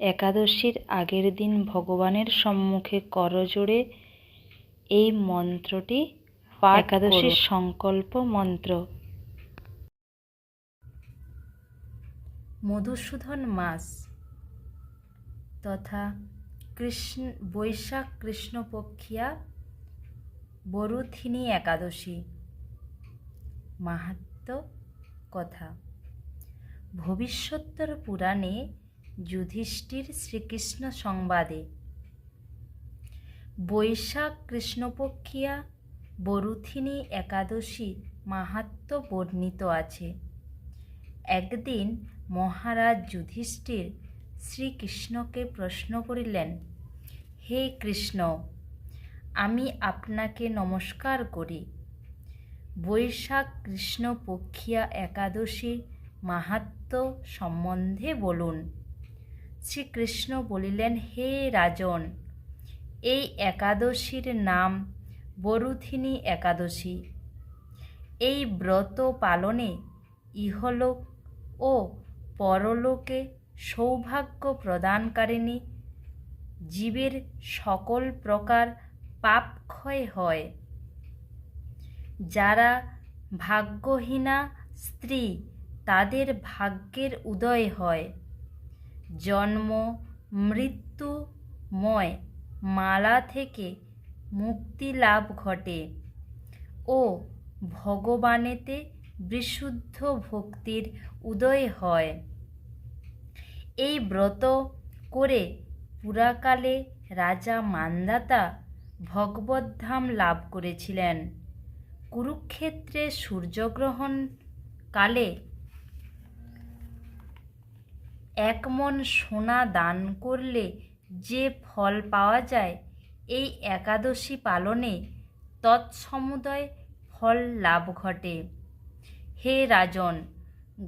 একাদশীর আগের দিন ভগবানের সম্মুখে করজোড়ে এই মন্ত্রটি একাদশীর সংকল্প মন্ত্র। মধুসূদন মাস তথা কৃষ্ণ বৈশাখ কৃষ্ণপক্ষিয়া বরুথিনী একাদশী। মাহাত্ম কথা। ভবিষ্যোত্তর পুরাণে যুধিষ্ঠির শ্রীকৃষ্ণ সংবাদে। বৈশাখ কৃষ্ণপক্ষিয়া বরুথিনী একাদশী মাহাত্ম বর্ণিত আছে। একদিন মহারাজ যুধিষ্ঠির শ্রীকৃষ্ণকে প্রশ্ন করিলেন, হে কৃষ্ণ, আমি আপনাকে নমস্কার করি। বৈশাখ কৃষ্ণপক্ষিয়া একাদশীর মাহাত্ম সম্বন্ধে বলুন। শ্রীকৃষ্ণ বলিলেন, হে রাজন, এই একাদশীর নাম বরুথিনী একাদশী। এই ব্রত পালনে ইহলোক ও পরলোকে সৌভাগ্য প্রদানকারিণী জীবের সকল প্রকার পাপক্ষয় হয়। যারা ভাগ্যহীনা স্ত্রী, তাদের ভাগ্যের উদয় হয়। জন্ম মৃত্যুময় মালা থেকে মুক্তি লাভ ঘটে। ও ভগবানেতে বিশুদ্ধ ভক্তির উদয় হয়। এই ব্রত করে পুরাকালে রাজা মান্দাতা ভগবদ্ধাম লাভ করেছিলেন। কুরুক্ষেত্রে সূর্যগ্রহণ কালে এক মন সোনা দান করলে যে ফল পাওয়া যায়, এই একাদশী পালনে তৎসমুদয় ফল লাভ ঘটে। হে রাজন,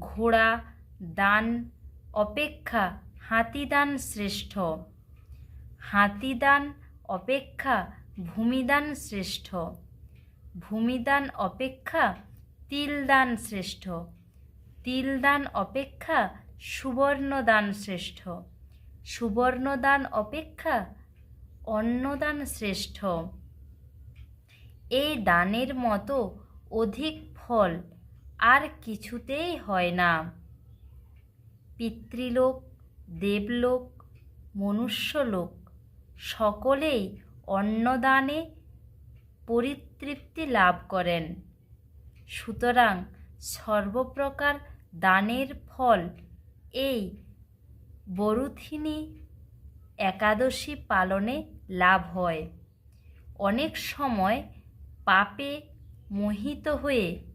ঘোড়া দান অপেক্ষা হাতিদান শ্রেষ্ঠ। হাতিদান অপেক্ষা ভূমিদান শ্রেষ্ঠ। ভূমিদান অপেক্ষা তিলদান শ্রেষ্ঠ। তিলদান অপেক্ষা সুবর্ণদান শ্রেষ্ঠ সুবর্ণদান অপেক্ষা অন্নদান শ্রেষ্ঠ এই দানের মতো অধিক ফল আর কিছুতেই হয় না। পিতৃলোক, দেবলোক, মনুষ্যলোক সকলেই অন্নদানে পরিতৃপ্তি লাভ করেন। সুতরাং সর্বপ্রকার দানের ফল এই বরুথিনী একাদশী পালনে লাভ হয়। অনেক সময় পাপে মোহিত হয়ে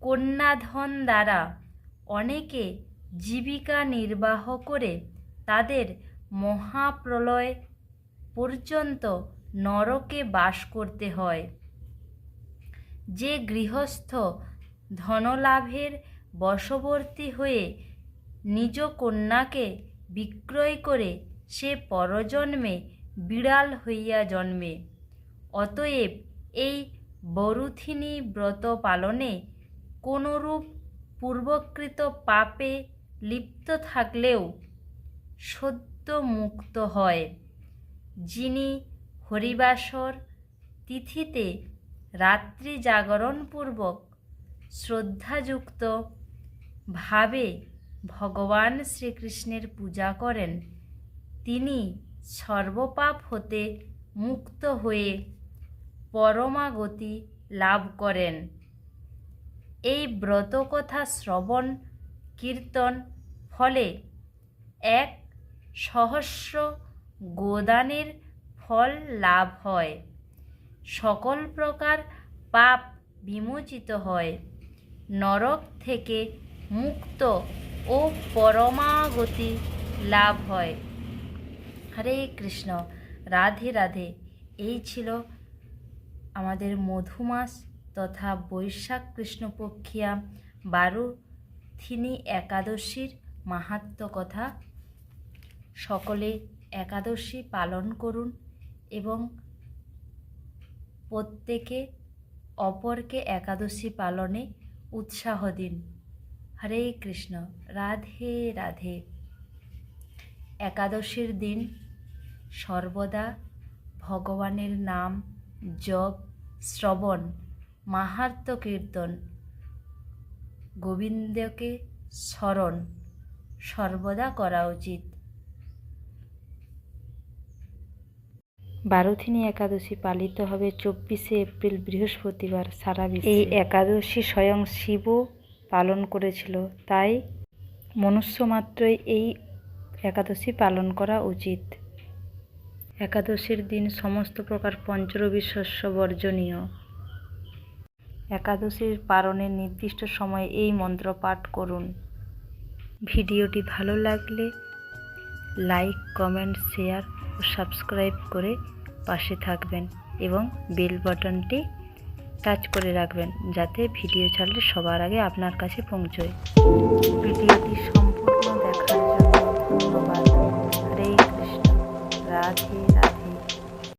কন্যাধন দ্বারা অনেকে জীবিকা নির্বাহ করে তাদের মহাপ্রলয় পর্যন্ত নরকে বাস করতে হয়। যে গৃহস্থ ধনলাভের বশবর্তী হয়ে নিজ কন্যাকে বিক্রয় করে সে পরজন্মে বিড়াল হইয়া জন্মে। অতএব এই বরুথিনী ব্রত পালনে কোনরূপ পূর্বকৃত পাপে লিপ্ত থাকলেও সদ্য মুক্ত হয়। যিনি হরিবাসর তিথিতে রাত্রি জাগরণপূর্বক শ্রদ্ধাযুক্ত ভাবে ভগবান শ্রীকৃষ্ণের পূজা করেন, তিনি সর্বপাপ হতে মুক্ত হয়ে পরমাগতি লাভ করেন। এই ব্রতকথা শ্রবণ, কীর্তন ফলে এক সহস্র গোদানের ফল লাভ হয়। সকল প্রকার পাপ বিমোচিত হয়। নরক থেকে মুক্ত ও পরমাগতি লাভ হয়। হরে কৃষ্ণ, রাধে রাধে। এই ছিল আমাদের মধুমাস তথা বৈশাখ কৃষ্ণপক্ষিয়া বারো থিনী একাদশীর মাহাত্ম কথা। সকলে একাদশী পালন করুন এবং প্রত্যেকে অপরকে একাদশী পালনে উৎসাহ দিন। হরে কৃষ্ণ রাধে রাধে। একাদশীর দিন সর্বদা ভগবানের নাম জপ শ্রবণ মাহাত্ম কীর্তন গোবিন্দকে স্মরণ সর্বদা করা উচিত। বারোথিনী একাদশী পালিত হবে চব্বিশে এপ্রিল বৃহস্পতিবার সারা বিশ্বে। এই একাদশী স্বয়ং শিবও পালন করেছিল। তাই মনুষ্য মাত্রই এই একাদশী পালন করা উচিত। একাদশীর দিন সমস্ত প্রকার পঞ্চরবি শস্য বর্জনীয়। একাদশীর পালনের নির্দিষ্ট সময়ে এই মন্ত্র পাঠ করুন। ভিডিওটি ভালো লাগলে লাইক, কমেন্ট, শেয়ার ও সাবস্ক্রাইব করে পাশে থাকবেন এবং বেল বাটনটি টাচ করে রাখবেন যাতে ভিডিও ছাড়লে সবার আগে আপনার কাছে পৌঁছয়। ভিডিওটি সম্পূর্ণ দেখার জন্য ধন্যবাদ। হরে কৃষ্ণ। রাধে।